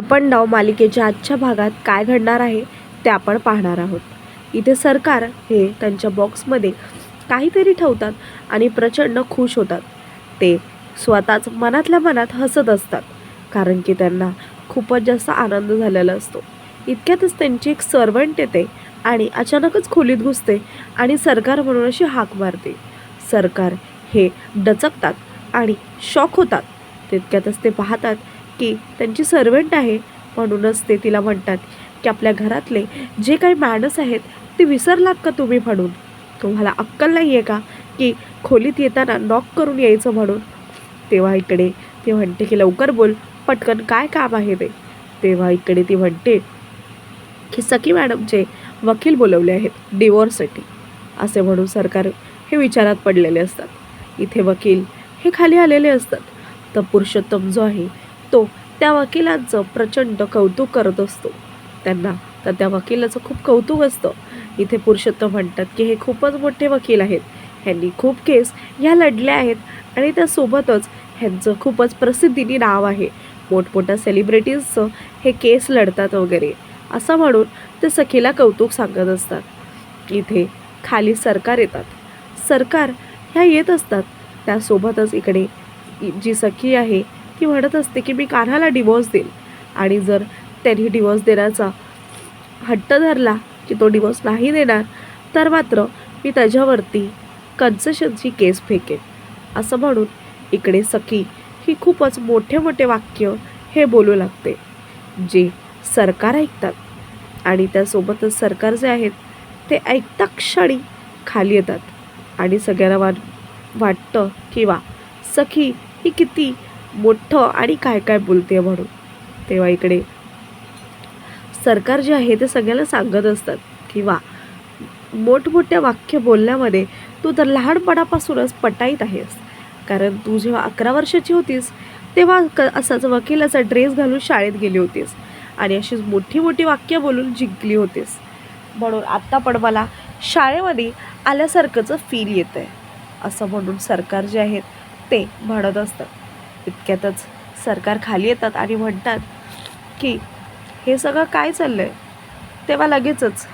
आपण डाव मालिकेच्या आजच्या भागात काय घडणार आहे ते आपण पाहणार आहोत. इथे सरकार हे त्यांच्या बॉक्समध्ये काहीतरी ठेवतात आणि प्रचंड खुश होतात. ते स्वतःच मनातल्या मनात हसत असतात कारण की त्यांना खूपच जास्त आनंद झालेला असतो. इतक्यातच त्यांची एक सर्वंट येते आणि अचानकच खोलीत घुसते आणि सरकार म्हणून अशी हाक मारते. सरकार हे डचकतात आणि शॉक होतात. तितक्यातच ते पाहतात की त्यांची सर्वंट आहे म्हणूनच ते तिला म्हणतात की आपल्या घरातले जे काही मॅनस आहेत ते विसरलात का तुम्ही म्हणून? तुम्हाला अक्कल नाही आहे का की खोलीत येताना नॉक करून यायचं म्हणून? तेव्हा इकडे ती म्हणते की लवकर बोल पटकन काय काम आहे ते? तेव्हा इकडे ती म्हणते की सखी मॅडमचे वकील बोलवले आहेत डिवोर्ससाठी असे म्हणून सरकार हे विचारात पडलेले असतात. इथे वकील हे खाली आलेले असतात. तर पुरुषोत्तम जो आहे तो त्या वकिलांचं प्रचंड कौतुक करत असतो. त्यांना तर त्या वकिलाचं खूप कौतुक असतं. इथे पुरुषोत्तम म्हणतात की हे खूपच मोठे वकील आहेत. ह्यांनी खूप केस ह्या लढल्या आहेत आणि त्यासोबतच ह्यांचं खूपच प्रसिद्धीने नाव आहे. मोठमोठ्या सेलिब्रिटीजचं हे केस लढतात वगैरे. असं म्हणून ते सखीला कौतुक सांगत असतात. इथे खाली सरकार येतात. सरकार ह्या येत असतात. त्यासोबतच इकडे जी सखी आहे ती म्हणत असते की मी कान्हाला डिवोर्स देईल आणि जर त्यांनी डिवोर्स देण्याचा हट्ट धरला की तो डिवोर्स नाही देणार तर मात्र मी त्याच्यावरती कन्सेशनची केस फेकेन. असं म्हणून इकडे सखी ही खूपच मोठे मोठे वाक्य हे बोलू लागते जे सरकार ऐकतात. आणि त्यासोबतच सरकार जे आहेत ते ऐकता क्षणी खाली येतात. आणि सगळ्यांना वाट वाटतं किंवा सखी ही किती मोठं आणि काय काय बोलते म्हणून. तेव्हा इकडे सरकार जे आहे ते सगळ्यांना सांगत असतात किंवा मोठमोठ्या वाक्य बोलण्यामध्ये तू तर लहानपणापासूनच पटाईत आहेस. कारण तू जेव्हा अकरा वर्षाची होतीस तेव्हा क असाच वकिलाचा ड्रेस घालून शाळेत गेली होतीस आणि अशीच मोठी मोठी वाक्य बोलून जिंकली होतीस. म्हणून आत्ता पण मला शाळेमध्ये आल्यासारखंचं फील येतं आहे असं म्हणून सरकार जे आहेत ते म्हणत असतात. इतक्यातच सरकार खाली येतात आणि म्हणतात की हे सगळं काय चाललं आहे तेव्हा लगेचच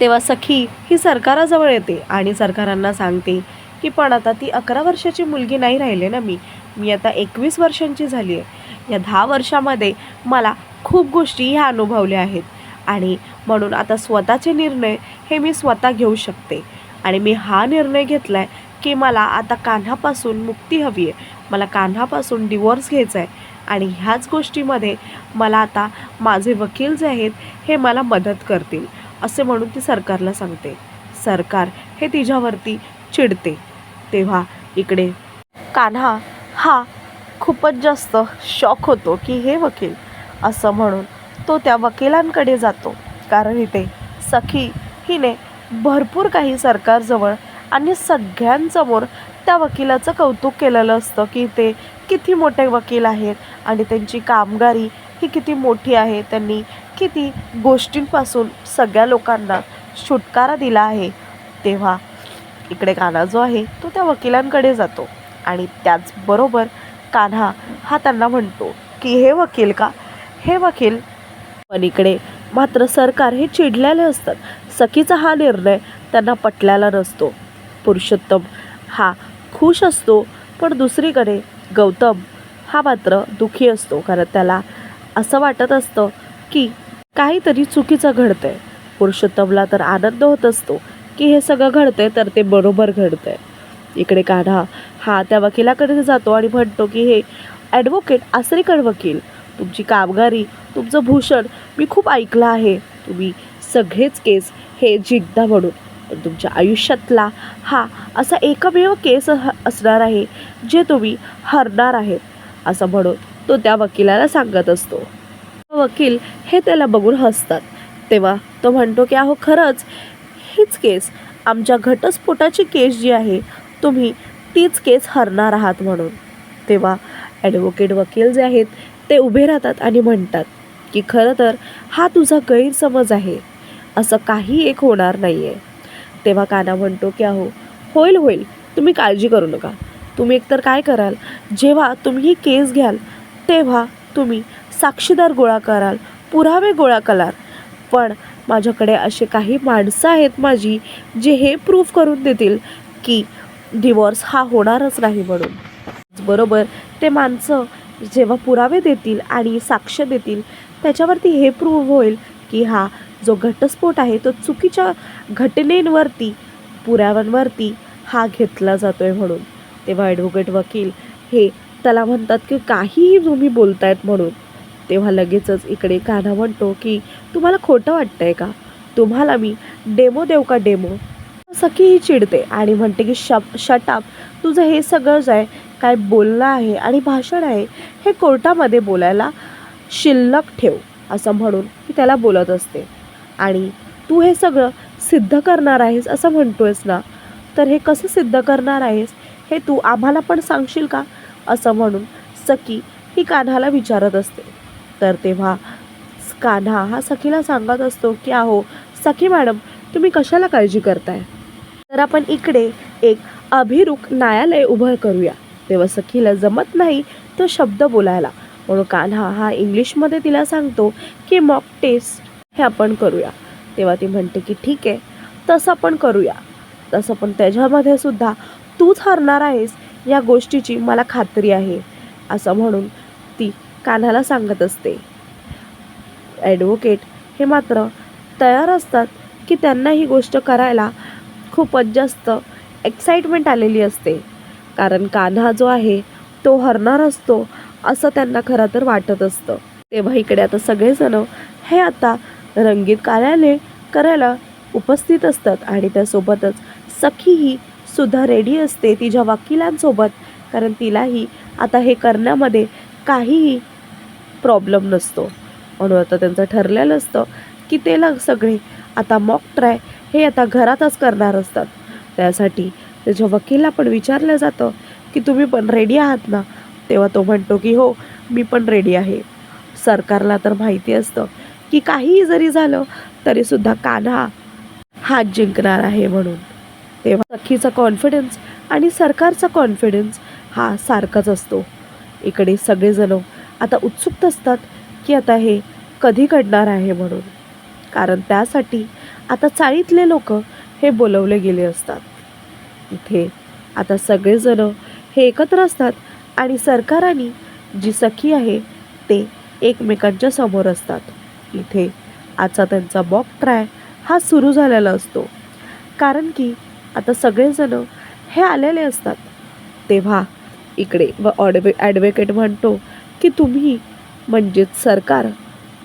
तेव्हा सखी ही सरकाराजवळ येते आणि सरकारांना सांगते की पण आता ती अकरा वर्षाची मुलगी नाही राहिले ना मी. मी आता एकवीस वर्षांची झाली आहे. या दहा वर्षामध्ये मला खूप गोष्टी ह्या अनुभवल्या आहेत आणि म्हणून आता स्वतःचे निर्णय हे मी स्वतः घेऊ शकते आणि मी हा निर्णय घेतला आहे की मला आता कान्हापासून मुक्ती हवी आहे. मला कान्हापासून डिवोर्स घ्यायचा आहे आणि ह्याच गोष्टीमध्ये मला आता माझे वकील जे आहेत हे मला मदत करतील असे म्हणून ती सरकारला सांगते. सरकार हे तिच्यावरती चिडते. तेव्हा इकडे कान्हा हा खूपच जास्त शॉक होतो की हे वकील असं म्हणून तो त्या वकिलांकडे जातो. कारण इथे सखी हिने भरपूर काही सरकारजवळ आणि सगळ्यांसमोर त्या वकिलाचं कौतुक केलेलं असतं की ते किती मोठे वकील आहेत आणि त्यांची कामगारी ही किती मोठी आहे. त्यांनी किती गोष्टींपासून सगळ्या लोकांना सुटकारा दिला आहे. तेव्हा इकडे कान्हा जो आहे तो त्या वकिलांकडे जातो आणि त्याचबरोबर कान्हा हा त्यांना म्हणतो की हे वकील का? हे वकील पण इकडे मात्र सरकार हे चिडलेले असतात. सखीचा हा निर्णय त्यांना पटलेला नसतो. पुरुषोत्तम हा खुश असतो पण दुसरीकडे गौतम हा मात्र दुःखी असतो. कारण त्याला असं वाटत असतं की काहीतरी चुकीचं घडतंय. पुरुषोत्तमला तर आनंद होत असतो की हे सगळं घडतंय तर ते बरोबर घडतंय. इकडे काढा हा त्या वकिलाकडे जातो आणि म्हणतो की हे ॲडव्होकेट आसरीकर वकील तुमची कामगारी तुमचं भूषण मी खूप ऐकलं आहे. तुम्ही सगळेच केस हे जिंकता म्हणून. पण तुमच्या आयुष्यातला हा असा एकमेव केस असणार आहे जे तुम्ही हरणार आहेत असं म्हणून तो त्या वकिलाला सांगत असतो. वकील हे त्याला बघून हसतात. तेव्हा तो म्हणतो की अहो खरंच हीच केस आमच्या घटस्फोटाची केस जी आहे तुम्ही तीच केस हरणार आहात म्हणून. तेव्हा ॲडव्होकेट वकील जे आहेत ते उभे राहतात आणि म्हणतात की खरं तर हा तुझा गैरसमज आहे असं काही एक होणार नाही आहे तेव्हा काना म्हणतो की अहो होईल होईल. तुम्ही काळजी करू नका. तुम्ही एकतर काय कराल जेव्हा तुम्ही ही केस घ्याल तेव्हा तुम्ही साक्षीदार गोळा कराल पुरावे गोळा कराल. पण माझ्याकडे असे काही माणसं आहेत माझी जे हे प्रूफ करून देतील की डिवॉर्स हा होणारच नाही म्हणून. बरोबर ते माणसं जेव्हा पुरावे देतील आणि साक्ष देतील त्याच्यावरती हे प्रूव्ह होईल की हा जो घटस्फोट आहे तो चुकीच्या घटनेंवरती पुराव्यांवरती हा घेतला जातो आहे म्हणून. तेव्हा ॲडव्होकेट वकील हे त्याला म्हणतात की काहीही तुम्ही बोलतायत म्हणून. तेव्हा लगेचच इकडे कान्हा म्हणतो की तुम्हाला खोटं वाटतंय का? तुम्हाला मी डेमो देऊ का डेमो? सखी ही चिडते आणि म्हणते की शप शटाप तुझं हे सगळंच आहे काय बोलणं आहे आणि भाषण आहे हे कोर्टामध्ये बोलायला शिल्लक ठेव असं म्हणून ती त्याला बोलत असते. आणि तू हे सगळं सिद्ध करणार आहेस असं म्हणतोयस ना? तर हे कसं सिद्ध करणार आहेस? हे तू आम्हाला पण सांगशील का? असं म्हणून सखी ही कान्हाला विचारत असते. तर तेव्हा कान्हा हा सखीला सांगत असतो की अहो सखी मॅडम तुम्ही कशाला काळजी करताय? तर आपण इकडे एक अभिरुख न्यायालय उभं करूया. तेव्हा सखीला जमत नाही तो शब्द बोलायला. म्हणून कान्हा हा इंग्लिशमध्ये तिला सांगतो की मॉक टेस्ट हे आपण करूया. तेव्हा ती म्हणते की ठीक आहे तसं आपण करूया. तसं पण त्याच्यामध्ये सुद्धा तूच हरणार आहेस या गोष्टीची मला खात्री आहे. असं म्हणून ती कान्हाला सांगत असते. ॲडव्होकेट हे मात्र तयार असतात की त्यांना ही गोष्ट करायला खूपच जास्त एक्साइटमेंट आलेली असते. कारण कान्हा जो आहे तो हरणार असतो असं त्यांना खरं तर वाटत असतं. तेव्हा इकडे आता सगळेजण हे आता रंगीत कार्यालय करायला उपस्थित असतात आणि त्यासोबतच सखीही सुद्धा रेडी असते तिच्या वकिलांसोबत कारण तिलाही आता हे करण्यामध्ये काहीही प्रॉब्लेम नसतो. म्हणून आता त्यांचं ठरलेलं असतं की ते लग सगळे आता मॉक ट्राय हे आता घरातच करणार असतात. त्यासाठी त्याच्या वकीलला पण विचारलं जातं की तुम्ही पण रेडी आहात ना? तेव्हा तो म्हणतो की हो मी पण रेडी आहे. सरकारला तर माहिती असतं की काहीही जरी झालं तरीसुद्धा कान्हा हात जिंकणार आहे म्हणून. तेव्हा सखीचा कॉन्फिडन्स आणि सरकारचा कॉन्फिडन्स हा सारखाच असतो. इकडे सगळेजण आता उत्सुक असतात की आता हे कधी घडणार आहे म्हणून. कारण त्यासाठी आता चाळीतले लोक हे बोलवले गेले असतात. इथे आता सगळेजण हे एकत्र असतात आणि सरकाराने जी सखी आहे ते एकमेकांच्या समोर असतात. इथे. आजचा त्यांचा बॉक ट्राय हा सुरू झालेला असतो. कारण की आता सगळेजण हे आलेले असतात. तेव्हा इकडे व ऑडवे ॲडव्होकेट म्हणतो की तुम्ही म्हणजेच सरकार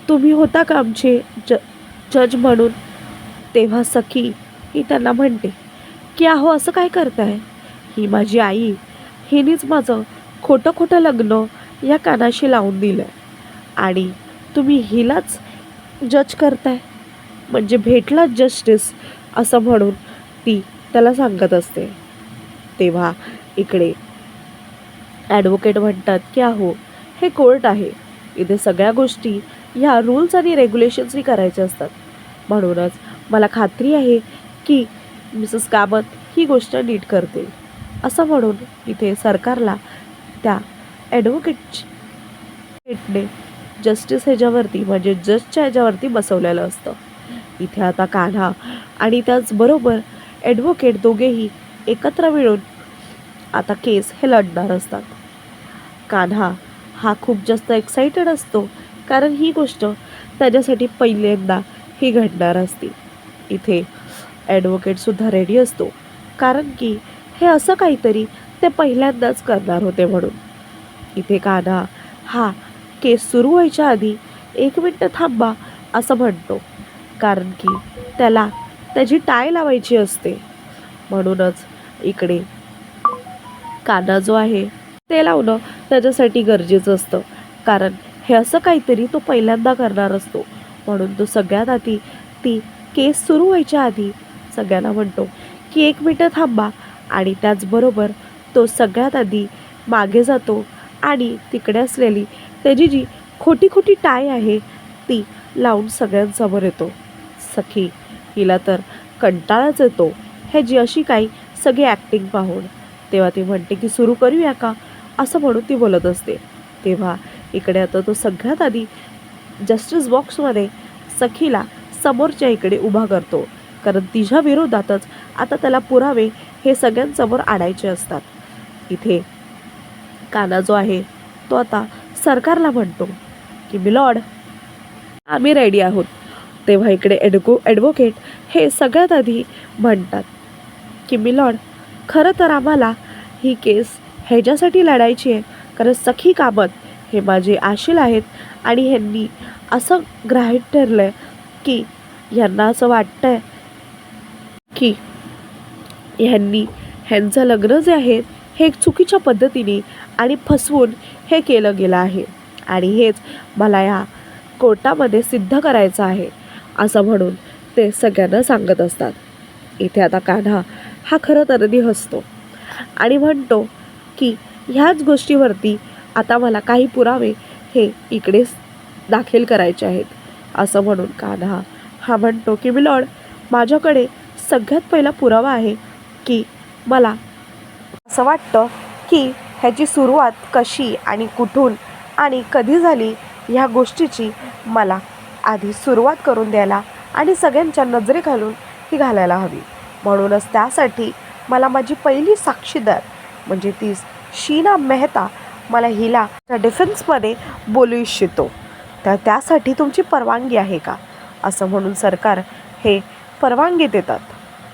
तुम्ही होता का आमचे ज जज म्हणून? तेव्हा सखी ही त्यांना म्हणते की अहो असं काय करताय? ही माझी आई हिनेच माझं खोटं खोटं लग्न या कानाशी लावून दिलं आणि तुम्ही हिलाच जज करताय. म्हणजे भेटला जस्टिस असं म्हणून ती त्याला सांगत असते. तेव्हा इकडे ॲडव्होकेट म्हणतात की अहो हे कोर्ट आहे. इथे सगळ्या गोष्टी ह्या रूल्स आणि रेग्युलेशन्सही करायच्या असतात. म्हणूनच मला खात्री आहे की मिसेस कामत ही गोष्ट नीट करते. असं म्हणून इथे सरकारला त्या ॲडव्होकेटने जस्टिस ह्याच्यावरती म्हणजे जजच्या ह्याच्यावरती बसवलेलं असतं. इथे आता कान्हा आणि त्याचबरोबर ॲडव्होकेट दोघेही एकत्र मिळून आता केस हे लढणार असतात. कान्हा हा खूप जास्त एक्साइटेड असतो कारण ही गोष्ट त्याच्यासाठी पहिल्यांदा ही घडणार असते. इथे ॲडव्होकेटसुद्धा रेडी असतो कारण की हे असं काहीतरी ते पहिल्यांदाच करणार होते म्हणून. इथे कान्हा हा केस सुरू व्हायच्या आधी एक मिनटं थांबा असं म्हणतो. कारण की त्याला त्याची टाय लावायची असते. म्हणूनच इकडे काना जो आहे ते लावणं त्याच्यासाठी गरजेचं असतं. कारण हे असं काहीतरी तो पहिल्यांदा करणार असतो. म्हणून तो सगळ्यात आधी ती केस सुरू व्हायच्या आधी सगळ्यांना म्हणतो की एक मिनटं थांबा आणि त्याचबरोबर तो सगळ्यात आधी मागे जातो आणि तिकडे असलेली त्याची जी खोटी खोटी टाय आहे. ती लावून सगळ्यांसमोर येतो. सखी हिला तर कंटाळाच येतो. ह्याची अशी काही सगळी ॲक्टिंग पाहून. तेव्हा ती म्हणते की सुरू करूया का? असं म्हणून ती बोलत असते. तेव्हा इकडे आता तो सगळ्यात आधी जस्टिस बॉक्समध्ये सखीला समोरच्या इकडे उभा करतो. कारण तिच्या विरोधातच आता त्याला पुरावे हे सगळ्यांसमोर आणायचे असतात. इथे काना जो आहे तो आता सरकारला म्हणतो की मिलॉर्ड आम्ही रेडी आहोत. तेव्हा इकडे एडको ॲडव्होकेट हे सगळ्यात आधी म्हणतात की मिलॉड खरं तर आम्हाला ही केस ह्याच्यासाठी लढायची आहे कारण सखी कामत हे माझे आशील आहेत आणि ह्यांनी असं ग्राह्य ठरलं आहे की ह्यांना असं वाटतं आहे की ह्यांनी ह्यांचं लग्न जे आहे हे एक चुकीच्या पद्धतीने आणि फसवून हे केलं गेलं आहे. आणि हेच मला ह्या कोर्टामध्ये सिद्ध करायचं आहे असं म्हणून ते सगळ्यांना सांगत असतात. इथे आता कान्हा हा खरं तर हसतो आणि म्हणतो की ह्याच गोष्टीवरती आता मला काही पुरावे हे इकडे दाखल करायचे आहेत असं म्हणून कान्हा हा म्हणतो की मिलॉर्ड माझ्याकडे सगळ्यात पहिला पुरावा आहे की मला असं वाटतं की ह्याची सुरुवात कशी आणि कुठून आणि कधी झाली ह्या गोष्टीची मला आधी सुरुवात करून द्यायला आणि सगळ्यांच्या नजरे घालून ती घालायला हवी. म्हणूनच त्यासाठी मला माझी पहिली साक्षीदार म्हणजे ती शीना मेहता मला हिला डिफेन्समध्ये बोलू इच्छितो. तर त्यासाठी तुमची परवानगी आहे का? असं म्हणून सरकार हे परवानगी देतात.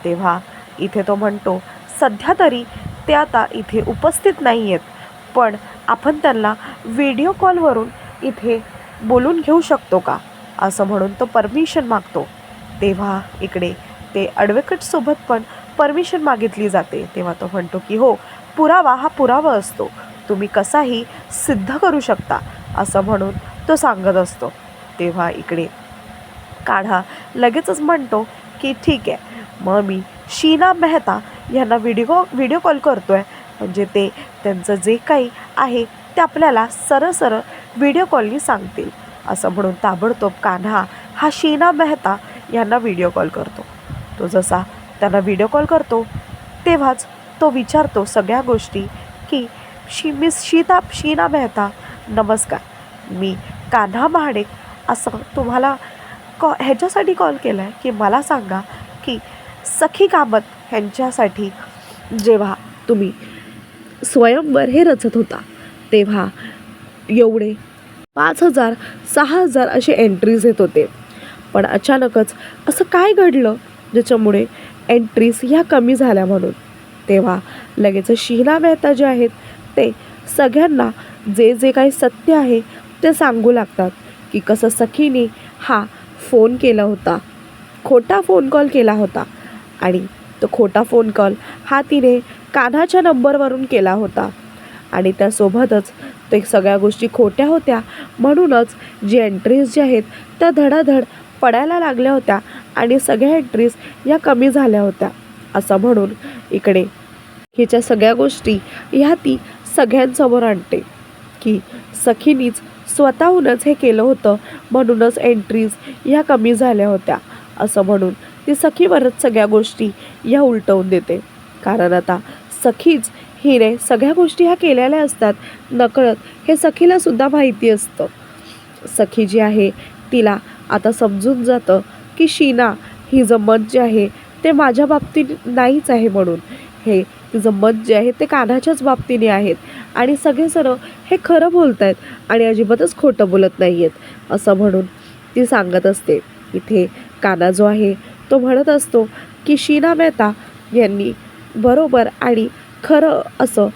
तेव्हा इथे तो म्हणतो सध्या तरी ते आता इथे उपस्थित नाही आहेत पण आपण त्यांना व्हिडिओ कॉलवरून इथे बोलून घेऊ शकतो का? असं म्हणून तो परमिशन मागतो. तेव्हा इकडे ते ॲडव्होकेटसोबत पण परमिशन मागितली जाते. तेव्हा तो म्हणतो की हो पुरावा हा पुरावा असतो. तुम्ही कसाही सिद्ध करू शकता असं म्हणून तो सांगत असतो. तेव्हा इकडे काढा लगेचच म्हणतो की ठीक आहे. मग मी शीना मेहता यांना व्हिडिओ व्हिडिओ कॉल करतो आहे म्हणजे ते त्यांचं जे काही आहे ते आपल्याला सरळ सरळ व्हिडिओ कॉलनी सांगतील. असं म्हणून ताबडतोब कान्हा हा शीना मेहता यांना व्हिडिओ कॉल करतो. तो जसा त्यांना व्हिडिओ कॉल करतो तेव्हाच तो विचारतो सगळ्या गोष्टी की शी मिस शीता शीना मेहता नमस्कार. मी कान्हा महाडेक असं तुम्हाला कॉ ह्याच्यासाठी कॉल केला आहे की मला सांगा की सखी कामत ह्यांच्यासाठी जेव्हा तुम्ही स्वयंवर हे रचत होता तेव्हा एवढे पाच हजार सहा हजार असे एंट्रीज येत होते. पण अचानकच असं काय घडलं ज्याच्यामुळे एंट्रीज ह्या कमी झाल्या म्हणून? तेव्हा लगेच शीना मेहता जे आहेत ते सगळ्यांना जे जे काही सत्य आहे ते सांगू लागतात की कसं सखीने हा फोन केला होता खोटा फोन कॉल केला होता आणि तो खोटा फोन कॉल हा तिने कान्हाच्या नंबरवरून केला होता. आणि त्यासोबतच ते सगळ्या गोष्टी खोट्या होत्या. म्हणूनच जी एंट्रीज ज्या आहेत त्या धडाधड पडायला लागल्या होत्या आणि सगळ्या एंट्रीज या कमी झाल्या होत्या. असं म्हणून इकडे हिच्या सगळ्या गोष्टी ह्या ती सगळ्यांसमोर आणते. की सखीनीच स्वतःहूनच हे केलं होतं म्हणूनच एंट्रीज ह्या कमी झाल्या होत्या असं म्हणून ती सखीवरच सगळ्या गोष्टी ह्या उलटवून देते. कारण आता सखीच हिने सगळ्या गोष्टी ह्या केलेल्या असतात. नकळत हे सखीला सुद्धा माहिती असतं. सखी जी आहे तिला आता समजून जातं की शीना ही जे मत जे आहे ते माझ्या बाबतीत नाहीच आहे म्हणून. हे तिचं मत जे आहे ते कानाच्याच बाबतीने आहेत. आणि सगळे सर्व हे खरं बोलत आहेत आणि अजिबातच खोटं बोलत नाही आहेत असं म्हणून ती सांगत असते इथे काना जो आहे तो म्हणत असतो की शीना मेहता यांनी बरोबर आणि खरं असं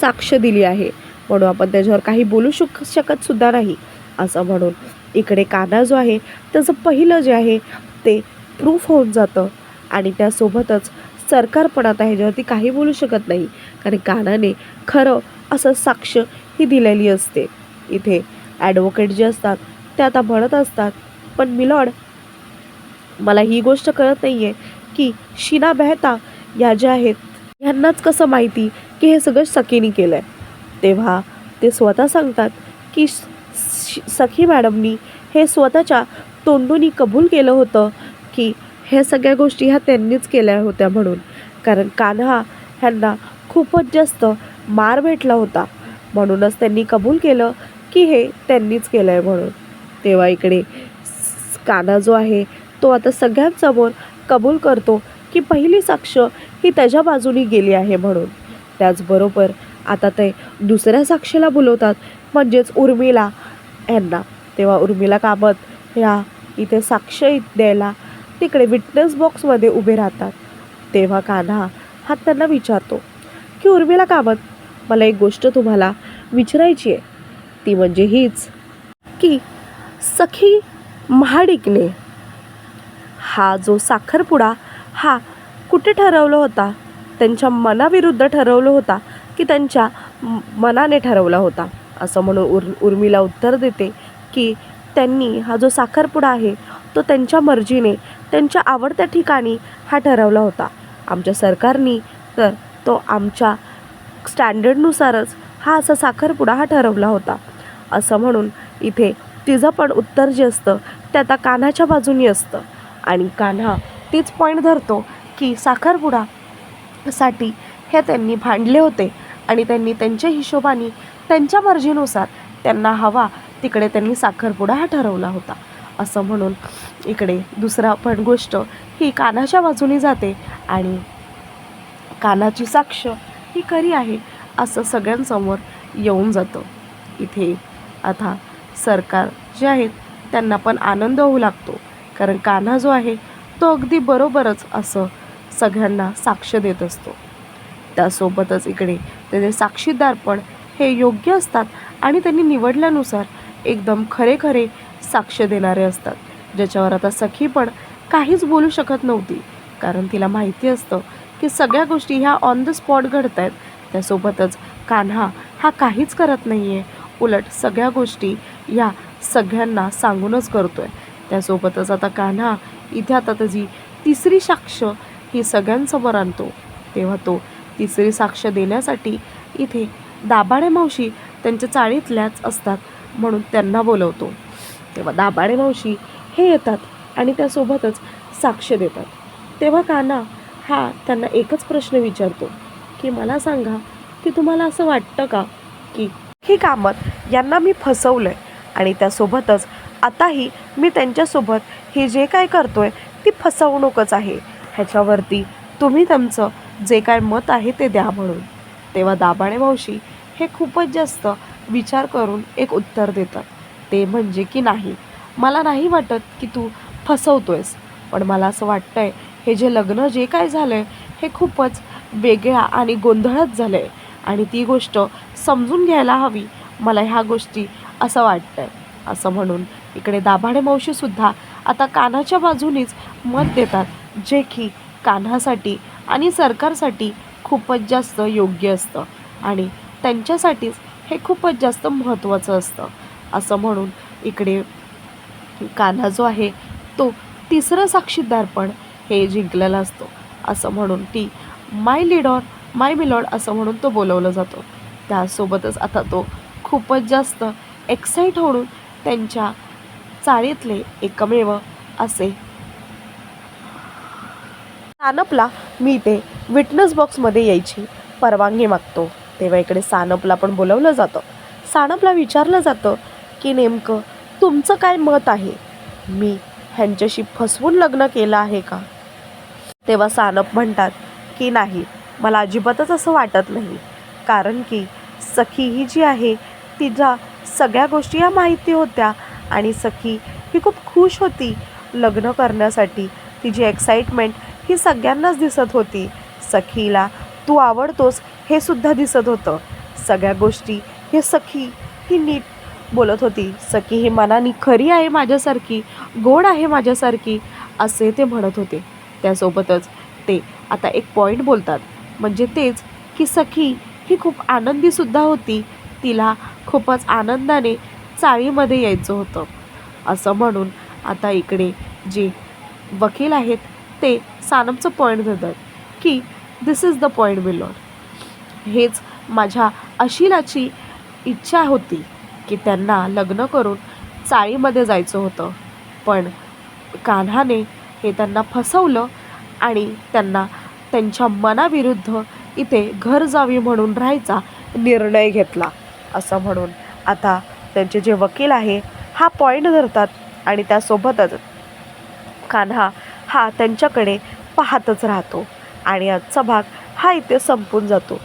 साक्ष दिली आहे. म्हणून आपण त्याच्यावर काही बोलू शक शकत सुद्धा नाही असं म्हणून इकडे काना जो आहे त्याचं पहिलं जे आहे ते प्रूफ होऊन जातं. आणि त्यासोबतच सरकार पण आता ह्याच्यावरती काही बोलू शकत नाही. कारण कानाने खरं असं साक्ष ही दिलेली असते. इथे ॲडव्होकेट जे असतात ते आता म्हणत असतात पण मिलॉड मला ही गोष्ट कळत नाही आहे की शीना मेहता या ज्या आहेत ह्यांनाच कसं माहिती की हे सगळं सखीने केलं आहे तेव्हा ते स्वतः सांगतात की श- सखी मॅडमनी हे स्वतःच्या तोंडूनी कबूल केलं होतं की ह्या सगळ्या गोष्टी ह्या त्यांनीच केल्या होत्या म्हणून. कारण कान्हा ह्यांना खूपच जास्त मार भेटला होता. म्हणूनच त्यांनी कबूल केलं की हे त्यांनीच केलं आहे म्हणून. तेव्हा इकडे कान्हा जो आहे तो आता सगळ्यांसमोर कबूल करतो की पहिली साक्ष ही त्याच्या बाजूनी गेली आहे म्हणून. त्याचबरोबर आता ते दुसऱ्या साक्षीला बोलवतात म्हणजेच उर्मिला यांना. तेव्हा उर्मिला कामत ह्या इथे साक्ष द्यायला तिकडे विटनेस बॉक्समध्ये उभे राहतात. तेव्हा कान्हा हा त्यांना विचारतो की उर्मिला कामत मला एक गोष्ट तुम्हाला विचारायची आहे. ती म्हणजे हीच की सखी महाडिकने हा जो साखरपुडा हा कुठे ठरवला होता? त्यांच्या मनाविरुद्ध ठरवलं होता की त्यांच्या मनाने ठरवला होता? असं म्हणून उर उर्मिला उत्तर देते की त्यांनी हा जो साखरपुडा आहे तो त्यांच्या मर्जीने त्यांच्या आवडत्या ठिकाणी हा ठरवला होता. आमच्या सरकारनी तर तो आमच्या स्टँडर्डनुसारच हा असा साखरपुडा हा ठरवला होता. असं म्हणून इथे तिचं पण उत्तर जे असतं ते आता कानाच्या बाजूनी असतं. आणि कान्हा तीच पॉईंट धरतो की साखरपुडा साठी हे त्यांनी भांडले होते. आणि त्यांनी त्यांच्या हिशोबाने त्यांच्या मर्जीनुसार त्यांना हवा तिकडे त्यांनी साखरपुडा हा ठरवला होता. असं म्हणून इकडे दुसरा पण गोष्ट ही कानाच्या बाजूने जाते आणि कानाची साक्ष ही खरी आहे असं सगळ्यांसमोर येऊन जातं. इथे आता सरकार जे आहेत त्यांना पण आनंद होऊ लागतो. कारण कान्हा जो आहे तो अगदी बरोबरच असं सगळ्यांना साक्ष देत असतो. त्यासोबतच इकडे त्याचे साक्षीदार पण हे योग्य असतात आणि त्यांनी निवडल्यानुसार एकदम खरे खरे साक्ष देणारे असतात ज्याच्यावर आता सखी पण काहीच बोलू शकत नव्हती. कारण तिला माहिती असतं की सगळ्या गोष्टी ह्या ऑन द स्पॉट घडत आहेत त्यासोबतच कान्हा हा काहीच करत नाही आहे उलट सगळ्या गोष्टी या सगळ्यांना सांगूनच करतो आहे त्यासोबतच आता कान्हा इथे आता त्याची तिसरी साक्ष ही सगळ्यांसमोर आणतो. तेव्हा तो तिसरी साक्ष देण्यासाठी इथे दाभाडे मावशी त्यांच्या चाळीतल्याच असतात म्हणून त्यांना बोलवतो. तेव्हा दाभाडे मावशी हे येतात आणि त्यासोबतच साक्ष देतात. तेव्हा कान्हा हा त्यांना एकच प्रश्न विचारतो की मला सांगा की तुम्हाला असं वाटतं का की ही कामत यांना मी फसवलं आहे आणि त्यासोबतच आताही मी त्यांच्यासोबत हे जे काय करतो आहे ती फसवणूकच आहे. ह्याच्यावरती तुम्ही तुमचं जे काय मत आहे ते द्या म्हणून. तेव्हा दाबाणे मावशी हे खूपच जास्त विचार करून एक उत्तर देतात. ते म्हणजे की नाही मला नाही वाटत की तू फसवतोयस पण मला असं वाटतं आहे हे जे लग्न जे काय झालं आहे हे खूपच वेगळ्या आणि गोंधळात झालं आहे आणि ती गोष्ट समजून घ्यायला हवी मला ह्या गोष्टी असं वाटतं आहे असं म्हणून इकडे दाभाडे मावशीसुद्धा आता कान्हाच्या बाजूनेच मत देतात जे की कान्हासाठी आणि सरकारसाठी खूपच जास्त योग्य असतं आणि त्यांच्यासाठीच हे खूपच जास्त महत्त्वाचं असतं. असं म्हणून इकडे कान्हा जो आहे तो तिसरं साक्षीदार पण हे जिंकलेला असतो. असं म्हणून ती माय लिडॉर माय मिलॉड असं म्हणून तो बोलवला जातो. त्यासोबतच आता तो खूपच जास्त एक्साईट होऊन त्यांच्या चाळीतले एकमेव असे. सानपला मी ते विटनेस बॉक्समध्ये यायची परवानगी मागतो. तेव्हा इकडे सानपला पण बोलवलं जातं. सानपला विचारलं जातं की नेमकं तुमचं काय मत आहे? मी ह्यांच्याशी फसवून लग्न केलं आहे का? तेव्हा सानप म्हणतात की नाही मला अजिबातच असं वाटत नाही. कारण की सखी ही जी आहे तिच्या सगळ्या गोष्टी या माहिती होत्या. आणि सखी ही खूप खुश होती लग्न करण्यासाठी. तिची एक्साइटमेंट ही सगळ्यांनाच दिसत होती. सखीला तू आवडतोस हे सुद्धा दिसत होतं. सगळ्या गोष्टी हे सखी ही नीट बोलत होती. सखी ही मनाने खरी आहे माझ्यासारखी गोड आहे माझ्यासारखी असे ते म्हणत होते. त्यासोबतच ते आता एक पॉईंट बोलतात. म्हणजे तेच की सखी ही खूप आनंदीसुद्धा होती. तिला खूपच आनंदाने चाळीमध्ये यायचं होतं. असं म्हणून आता इकडे जे वकील आहेत ते सानमचं पॉईंट देतात की this is the point belong हेच माझ्या अशिलाची इच्छा होती की त्यांना लग्न करून चाळीमध्ये जायचं होतं. पण कान्हाने हे त्यांना फसवलं आणि त्यांना त्यांच्या मनाविरुद्ध इथे घर जावी म्हणून राहायचा निर्णय घेतला. असं म्हणून आता त्यांचे जे वकील आहे हा पॉईंट धरतात आणि त्यासोबतच कान्हा हा त्यांच्याकडे पाहतच राहतो. आणि आजचा भाग हा इथे संपून जातो.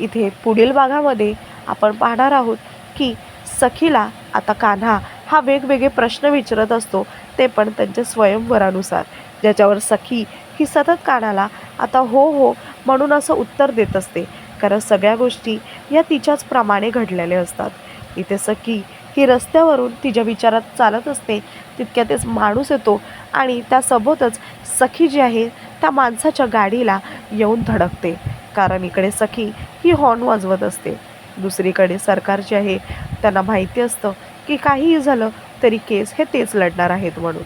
इथे पुढील भागामध्ये आपण पाहणार आहोत की सखीला आता कान्हा हा वेगवेगळे प्रश्न विचारत असतो ते पण त्यांच्या स्वयंवरानुसार. ज्याच्यावर सखी ही सतत कानाला आता हो हो म्हणून असं उत्तर देत असते. कारण सगळ्या गोष्टी या तिच्याच प्रमाणे घडलेल्या असतात. इथे सखी ही रस्त्यावरून तिच्या विचारात चालत असते. तितक्यातच माणूस येतो आणि त्यासोबतच सखी जी आहे त्या माणसाच्या गाडीला येऊन धडकते. कारण इकडे सखी ही हॉर्न वाजवत असते. दुसरीकडे सरकार जे आहे त्यांना माहिती असतं की काहीही झालं तरी केस हे तेच लढणार आहेत म्हणून.